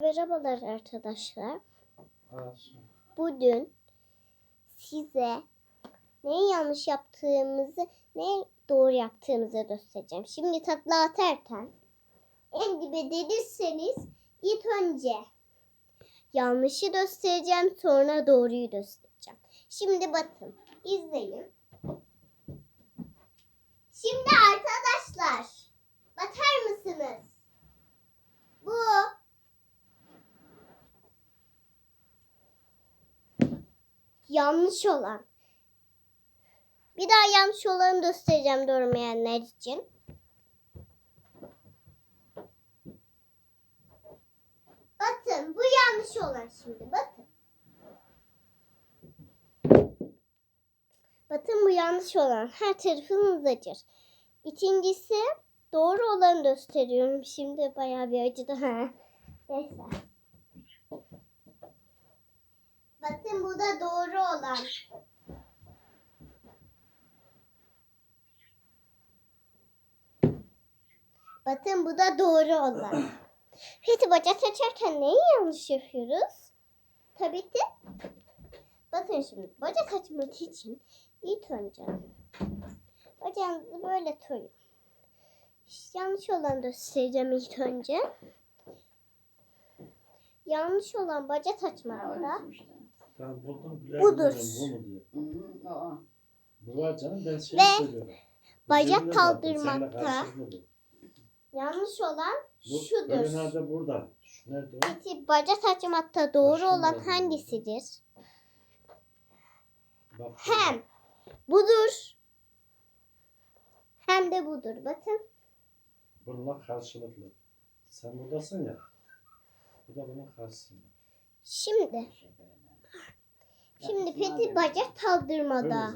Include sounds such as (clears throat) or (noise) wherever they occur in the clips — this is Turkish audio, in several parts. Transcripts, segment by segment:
Merhabalar arkadaşlar. Bugün size neyi yanlış yaptığımızı, neyi doğru yaptığımızı göstereceğim. Şimdi tatlı atarken en dibe dedirseniz ilk önce yanlışı göstereceğim sonra doğruyu göstereceğim. Şimdi bakın izleyin. Şimdi arkadaşlar bakar mısınız? Bu yanlış olan. Bir daha yanlış olanı göstereceğim görmeyenler için. Bakın bu yanlış olan şimdi bakın. Bakın bu yanlış olan. Her tarafınız acır. İkincisi doğru olanı gösteriyorum. Şimdi bayağı bir acıdı. Ha. (laughs) Neyse. Bakın bu da doğru olan. Bakın bu da doğru olan. (clears throat) Peki bacak açarken neyi yanlış yapıyoruz? Tabii ki. Bakın şimdi bacak açmak için ilk önce bacağınızı böyle tutun. Yanlış olanı göstereceğim ilk önce. Yanlış olan bacak açmakta. Ben buldum. Budur. Bu mu diye. Hı hı, aa. Bu var canım ben seni Ve söylüyorum. Bu bacak kaldırmakta. seninle karşılıklı bu. Yanlış olan Bu şudur. Öbür nerede burada? Şu nerede o? Peki bacak açmakta doğru Başka olan nerede? hangisidir? Bak. Hem budur. Hem de budur. Bakın. Bununla karşılıklı. Sen buradasın ya. Bu da bunun karşısında. Şimdi şimdi peki bacak kaldırmada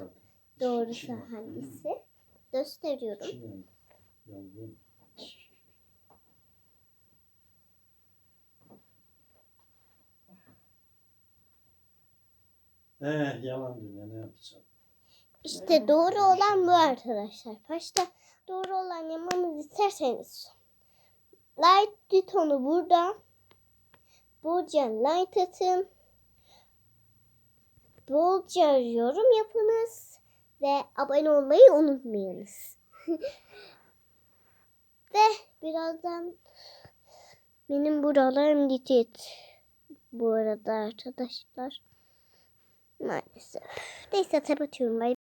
doğrusu hangisi? Gösteriyorum. Eh yalan dünya ne yapacağım? İşte doğru olan bu arkadaşlar. Başta doğru olan yapmamızı isterseniz like butonu burada. Bolca like atın. Bolca yorum yapınız. Ve abone olmayı unutmayınız. (laughs) ve birazdan benim buralarım gidecek. Bu arada arkadaşlar. Maalesef. Neyse kapatıyorum. Bay